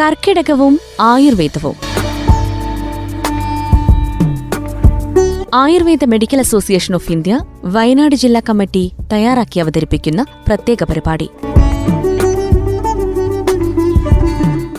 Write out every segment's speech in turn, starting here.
കർക്കിടകവും ആയുർവേദവും. Ayurveda medical association of India Wayanad ജില്ലാ committee തയ്യാറാക്കി അവതരിപ്പിക്കുന്ന പ്രത്യേക പരിപാടി.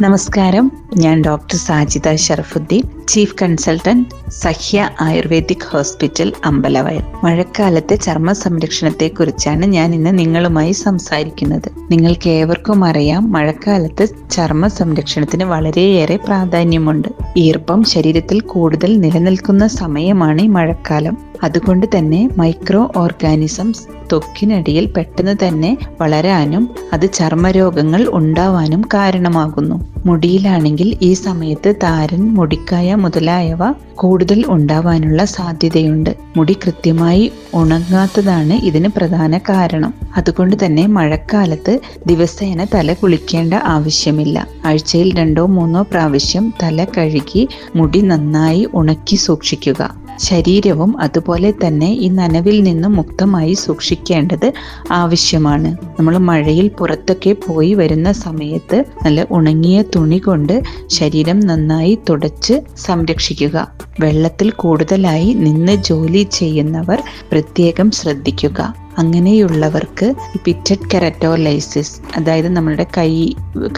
നമസ്കാരം. ഞാൻ doctor Sajida Sharafudheen. Chief consultant Sahya Ayurvedic hospital Ambalavayal. മഴക്കാലത്തെ ചർമ്മ സംരക്ഷണത്തെ കുറിച്ചാണ് ഞാൻ ഇന്ന് നിങ്ങളുമായി സംസാരിക്കുന്നത്. നിങ്ങൾക്ക് ഏവർക്കും അറിയാം മഴക്കാലത്ത് ചർമ്മ സംരക്ഷണത്തിന് വളരെയേറെ പ്രാധാന്യമുണ്ട്. ഈർപ്പം ശരീരത്തിൽ കൂടുതൽ നിലനിൽക്കുന്ന സമയമാണ് ഈ മഴക്കാലം. അതുകൊണ്ട് തന്നെ മൈക്രോ ഓർഗാനിസംസ് ത്വക്കിനടിയിൽ പെട്ടെന്ന് തന്നെ വളരാനും അത് ചർമ്മരോഗങ്ങൾ ഉണ്ടാവാനും കാരണമാകുന്നു. മുടിയിലാണെങ്കിൽ ഈ സമയത്ത് താരൻ മുടിക്കായ മുതലായവ കൂടുതൽ ഉണ്ടാവാനുള്ള സാധ്യതയുണ്ട്. മുടി കൃത്യമായി ഉണങ്ങാത്തതാണ് ഇതിന് പ്രധാന കാരണം. അതുകൊണ്ട് തന്നെ മഴക്കാലത്ത് ദിവസേന തല കുളിക്കേണ്ട ആവശ്യമില്ല. ആഴ്ചയിൽ രണ്ടോ മൂന്നോ പ്രാവശ്യം തല കഴുകി മുടി നന്നായി ഉണക്കി സൂക്ഷിക്കുക. ശരീരവും അതുപോലെ തന്നെ ഈ നനവിൽ നിന്നും മുക്തമായി സൂക്ഷിക്കേണ്ടത് ആവശ്യമാണ്. നമ്മൾ മഴയിൽ പുറത്തൊക്കെ പോയി വരുന്ന സമയത്ത് നല്ല ഉണങ്ങിയ തുണി കൊണ്ട് ശരീരം നന്നായി തുടച്ച് സംരക്ഷിക്കുക. വെള്ളത്തിൽ കൂടുതലായി നിന്ന് ജോലി ചെയ്യുന്നവർ പ്രത്യേകം ശ്രദ്ധിക്കുക. അങ്ങനെയുള്ളവർക്ക് പിറ്റഡ് കെററ്റോലൈസിസ് അതായത് നമ്മളുടെ കൈ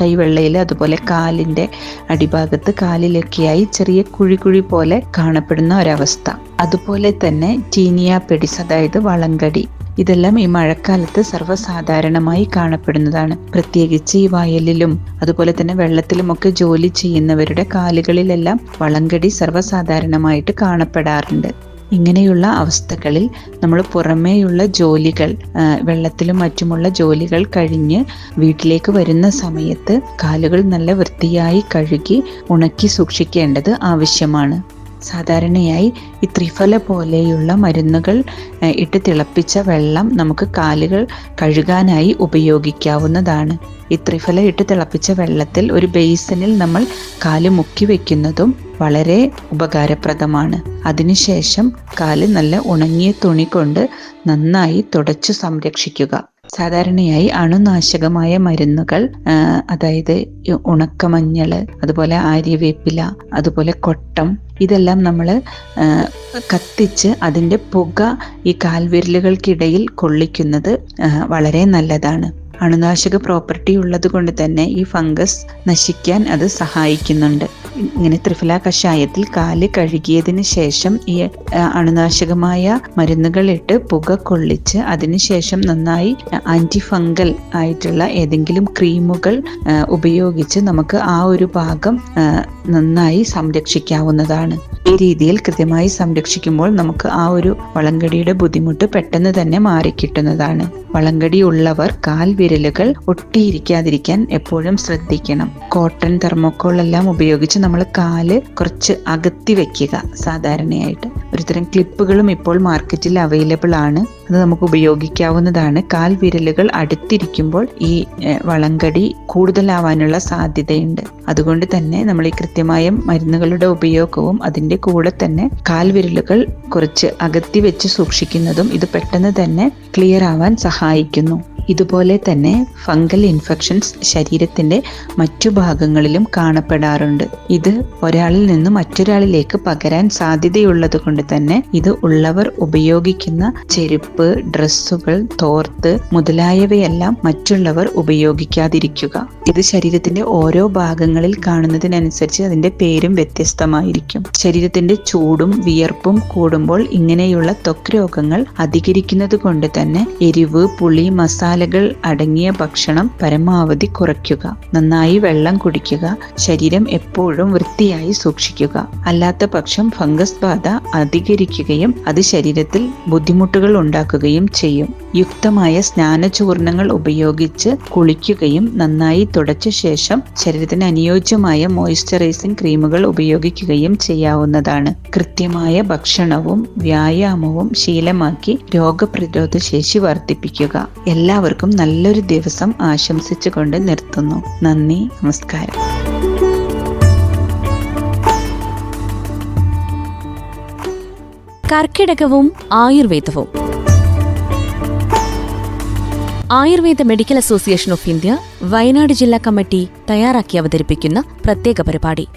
കൈവെള്ളയിൽ അതുപോലെ കാലിന്റെ അടിഭാഗത്ത് കാലിലൊക്കെയായി ചെറിയ കുഴി കുഴി പോലെ കാണപ്പെടുന്ന ഒരവസ്ഥ. അതുപോലെ തന്നെ ടീനിയ പെഡിസ് അതായത് വളങ്കടി ഇതെല്ലാം ഈ മഴക്കാലത്ത് സർവസാധാരണമായി കാണപ്പെടുന്നതാണ്. പ്രത്യേകിച്ച് ഈ വയലിലും അതുപോലെ തന്നെ വെള്ളത്തിലുമൊക്കെ ജോലി ചെയ്യുന്നവരുടെ കാലുകളിലെല്ലാം വളങ്കടി സർവസാധാരണമായിട്ട് കാണപ്പെടാറുണ്ട്. ഇങ്ങനെയുള്ള അവസ്ഥകളിൽ നമ്മൾ പുറമേയുള്ള ജോലികൾ വെള്ളത്തിലും മറ്റുമുള്ള ജോലികൾ കഴിഞ്ഞ് വീട്ടിലേക്ക് വരുന്ന സമയത്ത് കാലുകൾ നല്ല വൃത്തിയായി കഴുകി ഉണക്കി സൂക്ഷിക്കേണ്ടത് ആവശ്യമാണ്. സാധാരണയായി ഈ ത്രിഫല പോലെയുള്ള മരുന്നുകൾ ഇട്ട് തിളപ്പിച്ച വെള്ളം നമുക്ക് കാലുകൾ കഴുകാനായി ഉപയോഗിക്കാവുന്നതാണ്. ഈ ത്രിഫല ഇട്ട് തിളപ്പിച്ച വെള്ളത്തിൽ ഒരു ബേസിനിൽ നമ്മൾ കാൽ മുക്കി വെക്കുന്നതും വളരെ ഉപകാരപ്രദമാണ്. അതിനുശേഷം കാൽ നല്ല ഉണങ്ങിയ തുണി കൊണ്ട് നന്നായി തുടച്ചു സംരക്ഷിക്കുക. സാധാരണയായി അണുനാശകമായ മരുന്നുകൾ അതായത് ഉണക്കമഞ്ഞൾ അതുപോലെ ആര്യവേപ്പില അതുപോലെ കൊട്ടം ഇതെല്ലാം നമ്മൾ കത്തിച്ച് അതിന്റെ പുക ഈ കാൽവിരലുകൾക്കിടയിൽ കൊള്ളിക്കുന്നത് വളരെ നല്ലതാണ്. അണുനാശക പ്രോപ്പർട്ടി ഉള്ളത് കൊണ്ട് തന്നെ ഈ ഫംഗസ് നശിക്കാൻ അത് സഹായിക്കുന്നുണ്ട്. ഇങ്ങനെ ത്രിഫല കഷായത്തിൽ കാൽ കഴുകിയതിന് ശേഷം ഈ അണുനാശകമായ മരുന്നുകൾ ഇട്ട് പുക കൊള്ളിച്ച് അതിനുശേഷം നന്നായി ആന്റി ഫംഗൽ ആയിട്ടുള്ള ഏതെങ്കിലും ക്രീമുകൾ ഉപയോഗിച്ച് നമുക്ക് ആ ഒരു ഭാഗം നന്നായി സംരക്ഷിക്കാവുന്നതാണ്. ഈ രീതിയിൽ കൃത്യമായി സംരക്ഷിക്കുമ്പോൾ നമുക്ക് ആ ഒരു വളങ്കടിയുടെ ബുദ്ധിമുട്ട് പെട്ടെന്ന് തന്നെ മാറിക്കിട്ടുന്നതാണ്. വളങ്കടി ഉള്ളവർ കാൽ വിരലുകൾ ഒട്ടിയിരിക്കാതിരിക്കാൻ എപ്പോഴും ശ്രദ്ധിക്കണം. കോട്ടൺ തെർമോക്കോൾ എല്ലാം ഉപയോഗിച്ച് നമ്മൾ കാൽ കുറച്ച് അകത്തി വെക്കുക സാധാരണയായിട്ട്. ഒരുതരം ക്ലിപ്പുകളും ഇപ്പോൾ മാർക്കറ്റിൽ അവൈലബിൾ ആണ്. അത് നമുക്ക് ഉപയോഗിക്കാവുന്നതാണ്. കാൽ വിരലുകൾ അടുത്തിരിക്കുമ്പോൾ ഈ വളങ്കടി കൂടുതലാവാനുള്ള സാധ്യതയുണ്ട്. അതുകൊണ്ട് തന്നെ നമ്മൾ ഈ കൃത്യമായ മരുന്നുകളുടെ ഉപയോഗവും അതിന്റെ കൂടെ തന്നെ കാൽ വിരലുകൾ കുറച്ച് അകത്തി വെച്ച് സൂക്ഷിക്കുന്നതും ഇത് പെട്ടെന്ന് തന്നെ ക്ലിയർ ആവാൻ സഹായിക്കുന്നു. ഇതുപോലെ തന്നെ ഫംഗൽ ഇൻഫെക്ഷൻസ് ശരീരത്തിന്റെ മറ്റു ഭാഗങ്ങളിലും കാണപ്പെടാറുണ്ട്. ഇത് ഒരാളിൽ നിന്ന് മറ്റൊരാളിലേക്ക് പകരാൻ സാധ്യതയുള്ളത് കൊണ്ട് തന്നെ ഇത് ഉള്ളവർ ഉപയോഗിക്കുന്ന ചെരുപ്പ് ഡ്രസ്സുകൾ തോർത്ത് മുതലായവയെല്ലാം മറ്റുള്ളവർ ഉപയോഗിക്കാതിരിക്കുക. ഇത് ശരീരത്തിന്റെ ഓരോ ഭാഗങ്ങളിൽ കാണുന്നതിനനുസരിച്ച് അതിന്റെ പേരും വ്യത്യസ്തമായിരിക്കും. ശരീരത്തിന്റെ ചൂടും വിയർപ്പും കൂടുമ്പോൾ ഇങ്ങനെയുള്ള ത്വക്ക് രോഗങ്ങൾ അധികരിക്കുന്നത് കൊണ്ട് തന്നെ എരിവ് പുളി മസാല മസാലകൾ അടങ്ങിയ ഭക്ഷണം പരമാവധി കുറയ്ക്കുക. നന്നായി വെള്ളം കുടിക്കുക. ശരീരം എപ്പോഴും വൃത്തിയായി സൂക്ഷിക്കുക. അല്ലാത്ത പക്ഷം ഫംഗസ് ബാധ അധികരിക്കുകയും അത് ശരീരത്തിൽ ബുദ്ധിമുട്ടുകൾ ഉണ്ടാക്കുകയും ചെയ്യും. യുക്തമായ സ്നാനചൂർണങ്ങൾ ഉപയോഗിച്ച് കുളിക്കുകയും നന്നായി തുടച്ച ശേഷം ശരീരത്തിന് അനുയോജ്യമായ മോയിസ്ചറൈസിംഗ് ക്രീമുകൾ ഉപയോഗിക്കുകയും ചെയ്യാവുന്നതാണ്. കൃത്യമായ ഭക്ഷണവും വ്യായാമവും ശീലമാക്കി രോഗപ്രതിരോധ ശേഷി വർദ്ധിപ്പിക്കുക എല്ലാവർക്കും നല്ലൊരു ദിവസം ആശംസിച്ചുകൊണ്ട് നിർത്തുന്നു. നന്ദി നമസ്കാരം. കർക്കിടകവും ആയുർവേദവും. Ayurveda medical association of India Wayanad ജില്ലാ കമ്മിറ്റി തയ്യാറാക്കി അവതരിപ്പിക്കുന്ന പ്രത്യേക പരിപാടി.